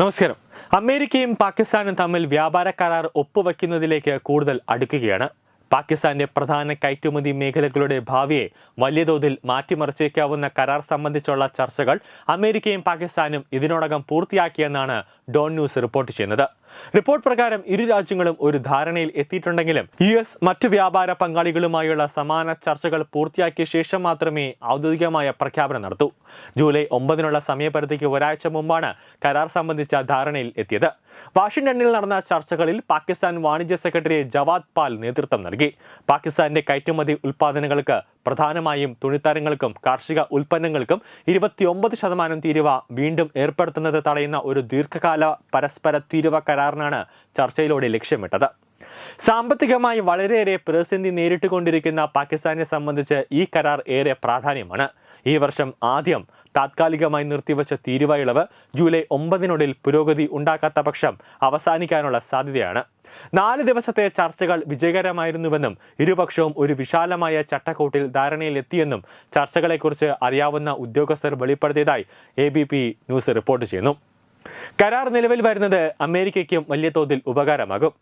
നമസ്കാരം. അമേരിക്കയും പാകിസ്ഥാനും തമ്മിൽ വ്യാപാര കരാർ ഒപ്പുവെക്കുന്നതിലേക്ക് കൂടുതൽ അടുക്കുകയാണ്. പാകിസ്ഥാന്റെ പ്രധാന കയറ്റുമതി മേഖലകളുടെ ഭാവിയെ വലിയ തോതിൽ മാറ്റിമറിച്ചേക്കാവുന്ന കരാർ സംബന്ധിച്ചുള്ള ചർച്ചകൾ അമേരിക്കയും പാകിസ്ഥാനും ഇതിനോടകം പൂർത്തിയാക്കിയെന്നാണ് ഡോൺ ന്യൂസ് റിപ്പോർട്ട് ചെയ്യുന്നത്. റിപ്പോർട്ട് പ്രകാരം ഇരു രാജ്യങ്ങളും ഒരു ധാരണയിൽ എത്തിയിട്ടുണ്ടെങ്കിലും യു എസ് മറ്റു വ്യാപാര പങ്കാളികളുമായുള്ള സമാന ചർച്ചകൾ പൂർത്തിയാക്കിയ ശേഷം മാത്രമേ ഔദ്യോഗികമായ പ്രഖ്യാപനം നടത്തൂ. ജൂലൈ ഒമ്പതിനുള്ള സമയപരിധിക്ക് ഒരാഴ്ച മുമ്പാണ് കരാർ സംബന്ധിച്ച ധാരണയിൽ എത്തിയത്. വാഷിംഗ്ടണിൽ നടന്ന ചർച്ചകളിൽ പാകിസ്ഥാൻ വാണിജ്യ സെക്രട്ടറി ജവാദ് പാൽ നേതൃത്വം നൽകി. പാകിസ്ഥാന്റെ കയറ്റുമതി ഉൽപ്പാദനങ്ങൾക്ക് പ്രധാനമായും തുണിത്തരങ്ങൾക്കും കാർഷിക ഉൽപ്പന്നങ്ങൾക്കും ഇരുപത്തിയൊമ്പത് ശതമാനം തീരുവ വീണ്ടും ഏർപ്പെടുത്തുന്നത് തടയുന്ന ഒരു ദീർഘകാല പരസ്പര തീരുവ കരാറിനാണ് ചർച്ചയിലൂടെ ലക്ഷ്യമിട്ടത്. സാമ്പത്തികമായി വളരെയേറെ പ്രതിസന്ധി നേരിട്ടുകൊണ്ടിരിക്കുന്ന പാകിസ്ഥാനെ സംബന്ധിച്ച് ഈ കരാർ ഏറെ പ്രാധാന്യമാണ്. ഈ വർഷം ആദ്യം താത്കാലികമായി നിർത്തിവച്ച തീരുവ ഇളവ് ജൂലൈ ഒമ്പതിനുള്ളിൽ പുരോഗതി ഉണ്ടാക്കാത്ത പക്ഷം അവസാനിക്കാനുള്ള സാധ്യതയാണ്. നാല് ദിവസത്തെ ചർച്ചകൾ വിജയകരമായിരുന്നുവെന്നും ഇരുപക്ഷവും ഒരു വിശാലമായ ചട്ടക്കൂട്ടിൽ ധാരണയിലെത്തിയെന്നും ചർച്ചകളെക്കുറിച്ച് അറിയാവുന്ന ഉദ്യോഗസ്ഥർ വെളിപ്പെടുത്തിയതായി എ ന്യൂസ് റിപ്പോർട്ട് ചെയ്യുന്നു. കരാർ നിലവിൽ വരുന്നത് അമേരിക്കയ്ക്കും വലിയ തോതിൽ ഉപകാരമാകും.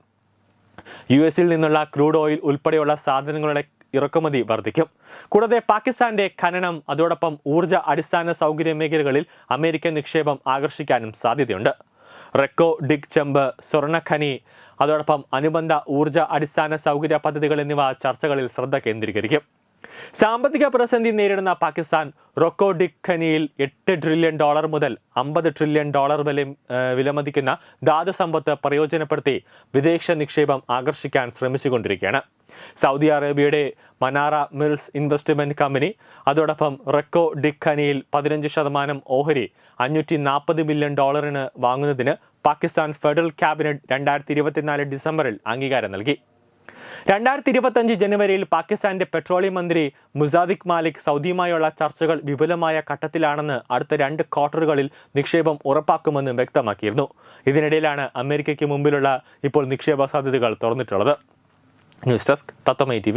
യു എസിൽ നിന്നുള്ള ക്രൂഡ് ഓയിൽ ഉൾപ്പെടെയുള്ള സാധനങ്ങളുടെ ഇറക്കുമതി വർദ്ധിക്കും. കൂടാതെ പാകിസ്ഥാന്റെ ഖനനം അതോടൊപ്പം ഊർജ അടിസ്ഥാന സൗകര്യ മേഖലകളിൽ അമേരിക്കൻ നിക്ഷേപം ആകർഷിക്കാനും സാധ്യതയുണ്ട്. റെക്കോ ഡിഗ് ചെമ്പ് സ്വർണഖനി അതോടൊപ്പം അനുബന്ധ ഊർജ അടിസ്ഥാന സൗകര്യ പദ്ധതികൾ എന്നിവ ചർച്ചകളിൽ ശ്രദ്ധ കേന്ദ്രീകരിക്കും. സാമ്പത്തിക പ്രതിസന്ധി നേരിടുന്ന പാകിസ്ഥാൻ റൊക്കോഡിക് ഖനിയിൽ എട്ട് ട്രില്യൺ ഡോളർ മുതൽ അമ്പത് ട്രില്യൺ ഡോളർ വില വിലമതിക്കുന്ന ധാതു സമ്പത്ത് പ്രയോജനപ്പെടുത്തി വിദേശ നിക്ഷേപം ആകർഷിക്കാൻ ശ്രമിച്ചുകൊണ്ടിരിക്കുകയാണ്. സൗദി അറേബ്യയുടെ മനാറ മിൽസ് ഇൻവെസ്റ്റ്മെന്റ് കമ്പനി അതോടൊപ്പം റെക്കോ ഡിക് ഖനിയിൽ പതിനഞ്ച് ശതമാനം ഓഹരി അഞ്ഞൂറ്റി നാൽപ്പത് മില്യൺ ഡോളറിന് വാങ്ങുന്നതിന് പാകിസ്ഥാൻ ഫെഡറൽ ക്യാബിനറ്റ് രണ്ടായിരത്തി ഇരുപത്തിനാല് ഡിസംബറിൽ അംഗീകാരം നൽകി. രണ്ടായിരത്തി ഇരുപത്തഞ്ച് ജനുവരിയിൽ പാകിസ്ഥാന്റെ പെട്രോളിയം മന്ത്രി മുസാദിഖ് മാലിക് സൗദിയുമായുള്ള ചർച്ചകൾ വിപുലമായ ഘട്ടത്തിലാണെന്ന് അടുത്ത രണ്ട് ക്വാർട്ടറുകളിൽ നിക്ഷേപം ഉറപ്പാക്കുമെന്നും വ്യക്തമാക്കിയിരുന്നു. ഇതിനിടയിലാണ് അമേരിക്കയ്ക്ക് മുമ്പിലുള്ള ഇപ്പോൾ നിക്ഷേപ സാധ്യതകൾ തുറന്നിട്ടുള്ളത്. News desk തത്തമൈ T